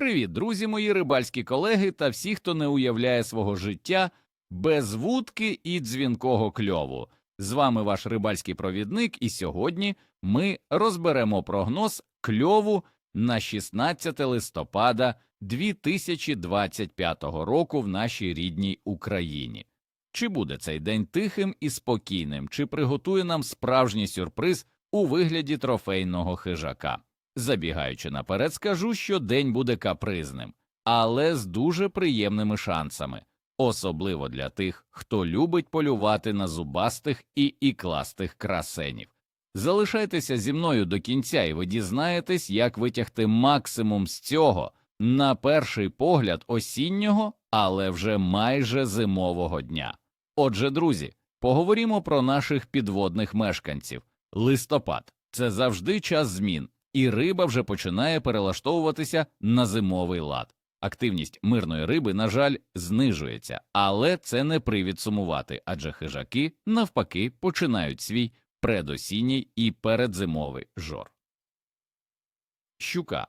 Привіт, друзі, мої рибальські колеги та всі, хто не уявляє свого життя без вудки і дзвінкого кльову. З вами ваш рибальський провідник, і сьогодні ми розберемо прогноз кльову на 16 листопада 2025 року в нашій рідній Україні. Чи буде цей день тихим і спокійним, чи приготує нам справжній сюрприз у вигляді трофейного хижака? Забігаючи наперед, скажу, що день буде капризним, але з дуже приємними шансами, особливо для тих, хто любить полювати на зубастих і ікластих красенів. Залишайтеся зі мною до кінця, і ви дізнаєтесь, як витягти максимум з цього на перший погляд осіннього, але вже майже зимового дня. Отже, друзі, поговоримо про наших підводних мешканців. Листопад це завжди час змін і риба вже починає перелаштовуватися на зимовий лад. Активність мирної риби, на жаль, знижується, але це не привід сумувати, адже хижаки, навпаки, починають свій предосінній і передзимовий жор. Щука.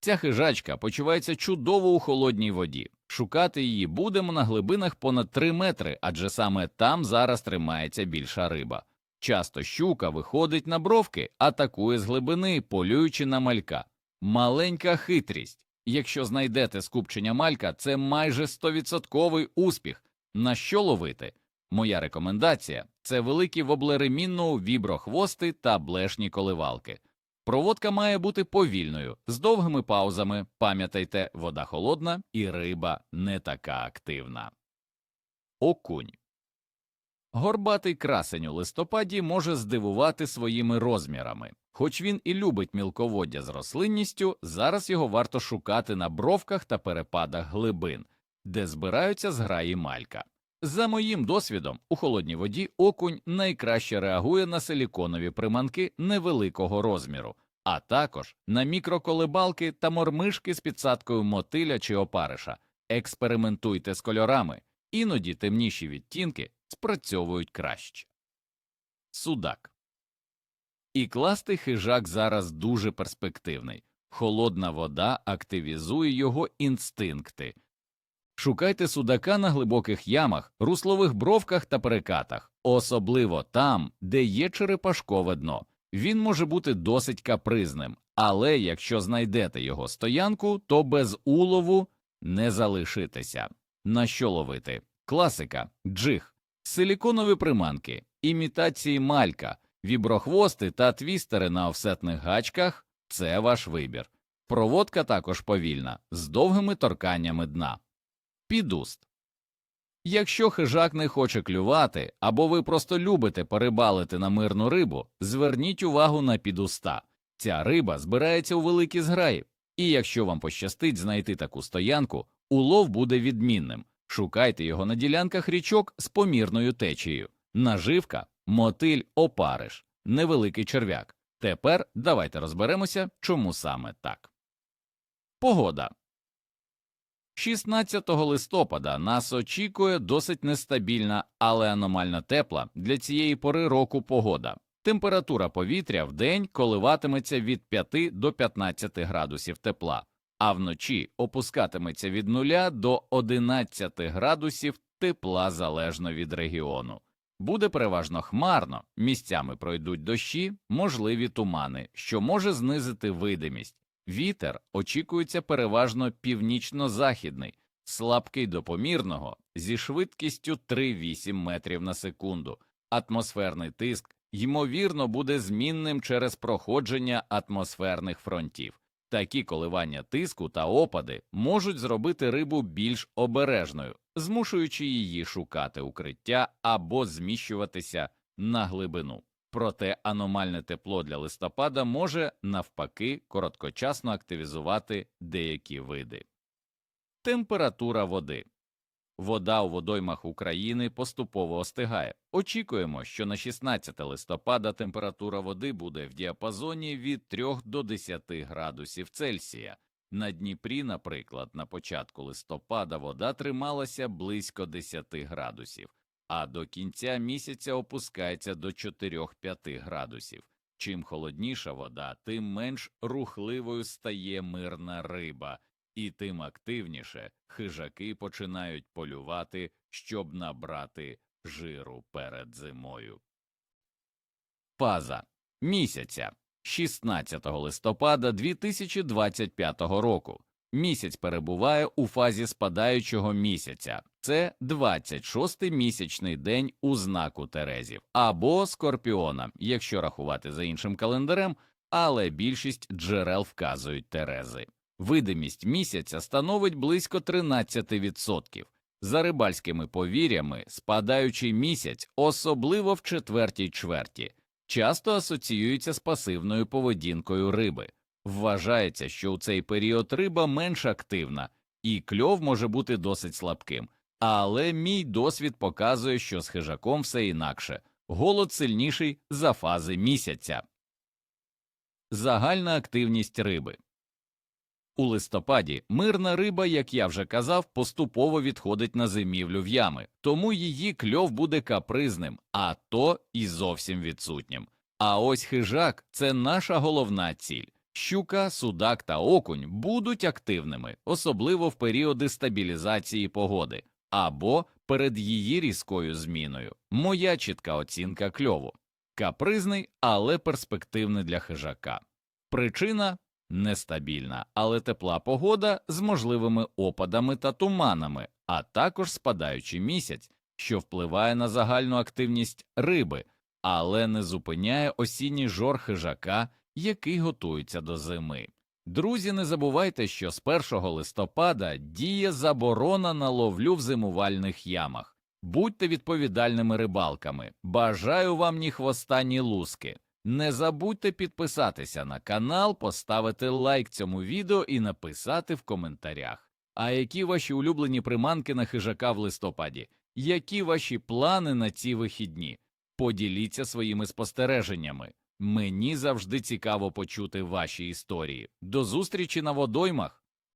Ця хижачка почувається чудово у холодній воді. Шукати її будемо на глибинах понад 3 метри, адже саме там зараз тримається більша риба. Часто щука виходить на бровки, атакує з глибини, полюючи на малька. Маленька хитрість. Якщо знайдете скупчення малька, це майже 100% успіх. На що ловити? Моя рекомендація це великі воблери мінну, віброхвости та блешні коливалки. Проводка має бути повільною, з довгими паузами. Пам'ятайте, вода холодна і риба не така активна. Окунь. Горбатий красень у листопаді може здивувати своїми розмірами. Хоч він і любить мілководдя з рослинністю, зараз його варто шукати на бровках та перепадах глибин, де збираються зграї малька. За моїм досвідом, у холодній воді окунь найкраще реагує на силіконові приманки невеликого розміру, а також на мікроколебалки та мормишки з підсадкою мотиля чи опариша. Експериментуйте з кольорами, іноді темніші відтінки спрацьовують краще. Судак. Ікластий хижак зараз дуже перспективний. Холодна вода активізує його інстинкти. Шукайте судака на глибоких ямах, руслових бровках та перекатах, особливо там, де є черепашкове дно. Він може бути досить капризним, але якщо знайдете його стоянку, то без улову не залишитеся. На що ловити? Класика, джиг, силіконові приманки, імітації малька, віброхвости та твістери на офсетних гачках це ваш вибір. Проводка також повільна, з довгими торканнями дна. Підуст. Якщо хижак не хоче клювати, або ви просто любите порибалити на мирну рибу, зверніть увагу на підуста. Ця риба збирається у великі зграї, і якщо вам пощастить знайти таку стоянку, улов буде відмінним. Шукайте його на ділянках річок з помірною течією. Наживка, мотиль, опариш, невеликий черв'як. Тепер давайте розберемося, чому саме так. Погода 16 листопада нас очікує досить нестабільна, але аномально тепла для цієї пори року погода. Температура повітря в день коливатиметься від 5 до 15 градусів тепла, а вночі опускатиметься від 0 до 11 градусів тепла залежно від регіону. Буде переважно хмарно, місцями пройдуть дощі, можливі тумани, що може знизити видимість. Вітер очікується переважно північно-західний, слабкий до помірного, зі швидкістю 3,8 метрів на секунду. Атмосферний тиск, ймовірно, буде змінним через проходження атмосферних фронтів. Такі коливання тиску та опади можуть зробити рибу більш обережною, змушуючи її шукати укриття або зміщуватися на глибину. Проте аномальне тепло для листопада може навпаки короткочасно активізувати деякі види. Температура води Вода у водоймах України поступово остигає. Очікуємо, що на 16 листопада температура води буде в діапазоні від 3 до 10 градусів Цельсія. На Дніпрі, наприклад, на початку листопада вода трималася близько 10 градусів, а до кінця місяця опускається до 4-5 градусів. Чим холодніша вода, тим менш рухливою стає мирна риба, і тим активніше хижаки починають полювати, щоб набрати жиру перед зимою. Фаза місяця 16 листопада 2025 року. Місяць перебуває у фазі спадаючого місяця. Це 26-й місячний день у знаку Терезів або Скорпіона, якщо рахувати за іншим календарем, але більшість джерел вказують Терези. Видимість місяця становить близько 13%. За рибальськими повір'ями, спадаючий місяць, особливо в четвертій чверті, часто асоціюється з пасивною поведінкою риби. Вважається, що у цей період риба менш активна, і кльов може бути досить слабким. Але мій досвід показує, що з хижаком все інакше голод сильніший за фази місяця. Загальна активність риби у листопаді мирна риба, як я вже казав, поступово відходить на зимівлю в ями, тому її кльов буде капризним, а то і зовсім відсутнім. А ось хижак це наша головна ціль. Щука, судак та окунь будуть активними, особливо в періоди стабілізації погоди або перед її різкою зміною. Моя чітка оцінка кльову капризний, але перспективний для хижака. Причина нестабільна, але тепла погода з можливими опадами та туманами, а також спадаючий місяць, що впливає на загальну активність риби, але не зупиняє осінній жор хижака, який готується до зими. Друзі, не забувайте, що з 1 листопада діє заборона на ловлю в зимувальних ямах. Будьте відповідальними рибалками. Бажаю вам ні хвоста, ні луски. Не забудьте підписатися на канал, поставити лайк цьому відео і написати в коментарях. А які ваші улюблені приманки на хижака в листопаді? Які ваші плани на ці вихідні? Поділіться своїми спостереженнями. Мені завжди цікаво почути ваші історії. До зустрічі на водоймах!